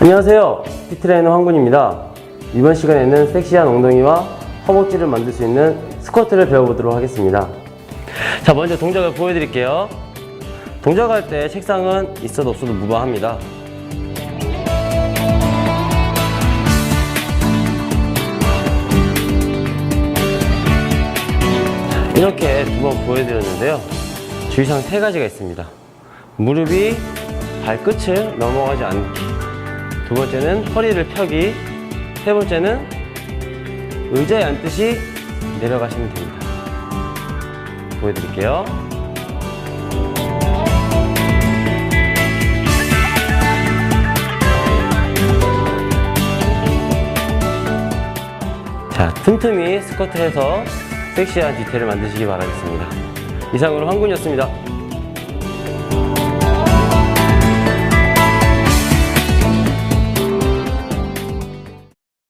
안녕하세요. 피트레이너 황군입니다. 이번 시간에는 섹시한 엉덩이와 허벅지를 만들 수 있는 스쿼트를 배워보도록 하겠습니다. 자, 먼저 동작을 보여드릴게요. 동작할 때 책상은 있어도 없어도 무방합니다. 이렇게 두 번 보여드렸는데요. 주의사항 세 가지가 있습니다. 무릎이 발끝을 넘어가지 않기. 두 번째는 허리를 펴기. 세 번째는 의자에 앉듯이 내려가시면 됩니다. 보여드릴게요. 자, 틈틈이 스쿼트해서 섹시한 디테일을 만드시기 바라겠습니다. 이상으로 황군이었습니다.